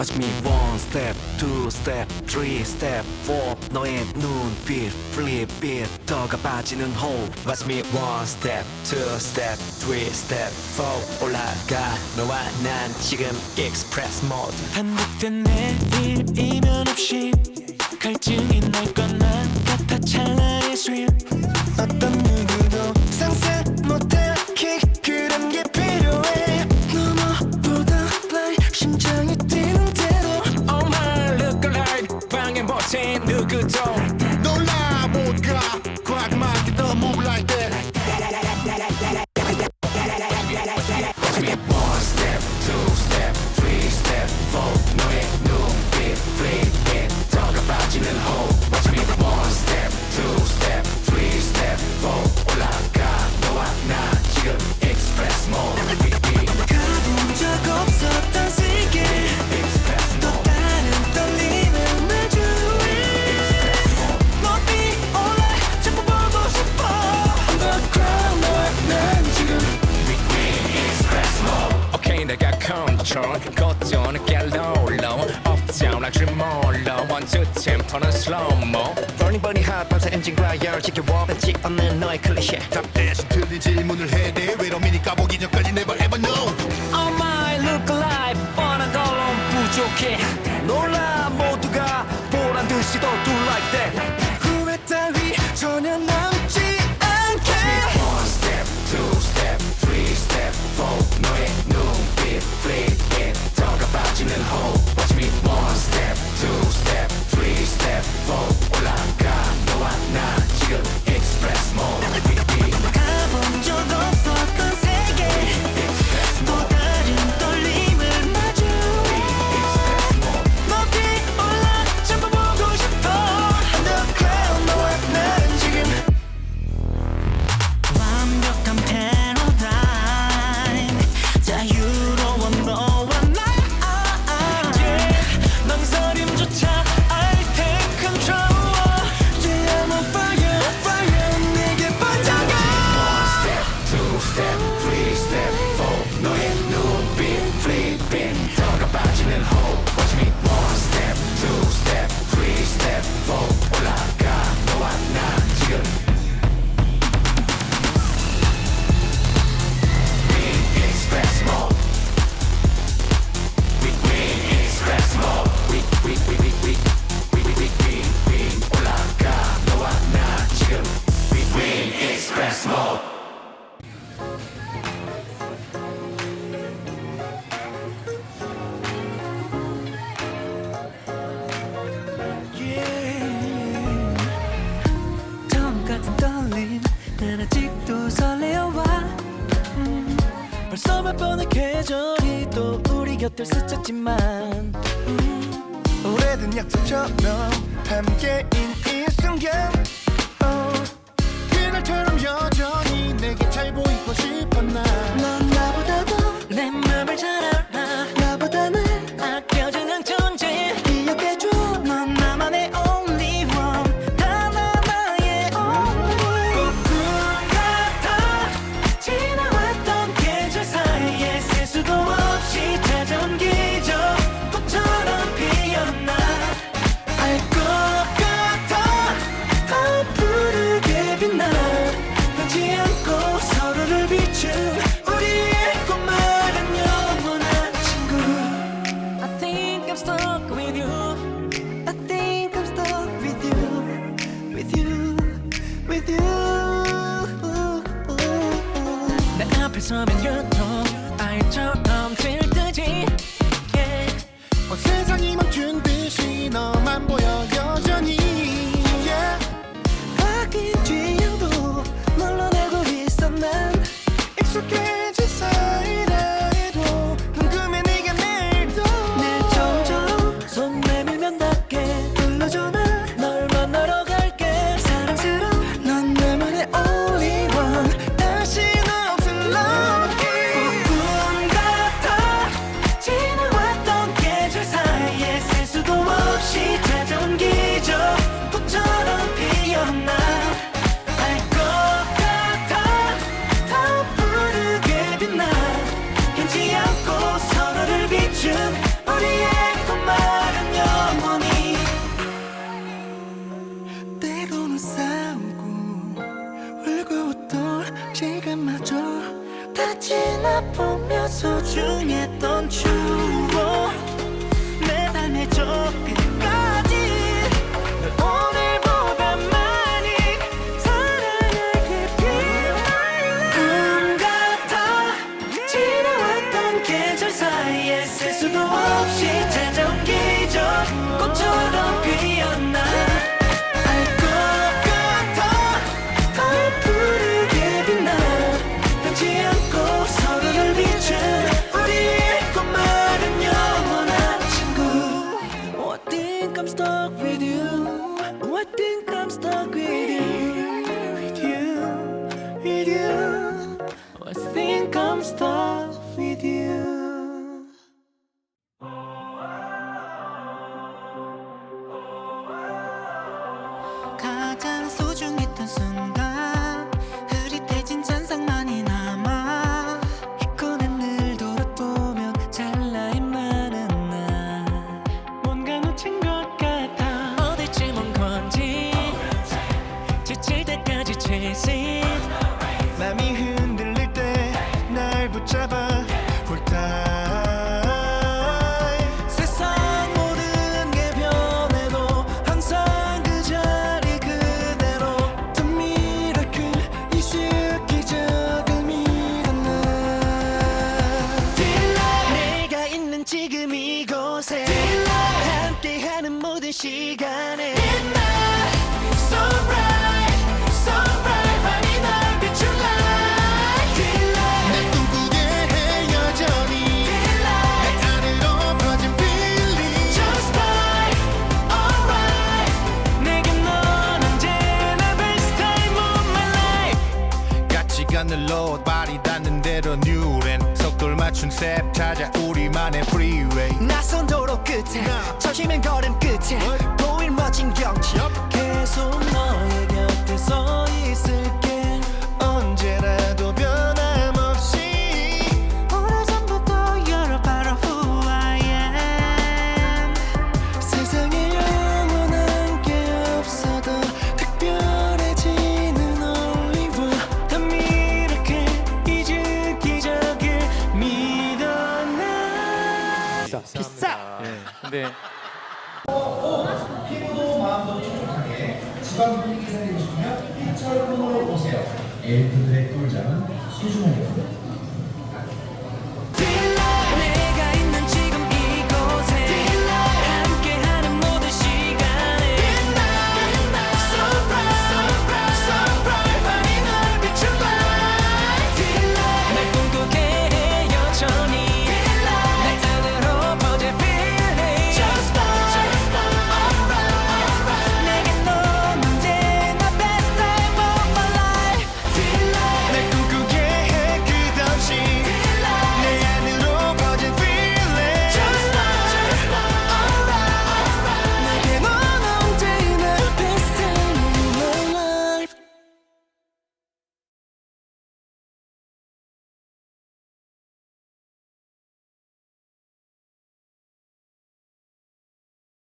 Watch me. One step, two step, three step, four. 너의 눈빛 flip it. 더가 빠지는 hole. Watch me. One step, two step, three step, four. 올라가. 너와 난 지금 express mode. 반복된 내일 이면 없이 갈증이 날것나 같아 찰나의 스릴. 어떤 attenzione che allollo Opzione al tremolo One, two, tempo non slow-mo. Burning, burning hot, 밤새 엔진 과 열 지켜봐, 뺏지 않는 너의 클리셰 답 대신 틀린 질문을 해 대 외로움이니 까보기 전까지 never ever know. All my look alive 뻔한 걸로 부족해 너 어느 계절이 또 우리 곁을 스쳤지만 음. 오래된 약속처럼 함께인 이 순간 oh. 그날처럼 여전히 내게 잘 보이고 싶어 난넌 나보다도 내 맘을 잘 알아 지나보며 소중했던 하늘로 발이 닿는 대로 뉴렌 속도를 맞춘 셉 찾아 우리만의 프리웨이 낯선 도로 끝에 no. 처지면 걸음 끝에 보일 멋진 경치 yep. 계속 너에게 비싸. 비싸. 예. 근데 네. 피부도 마음도 촉촉하게 지방 분위기 살리시면 피철 분으로 보세요. 에이프들의 꿀잠은 수중호흡.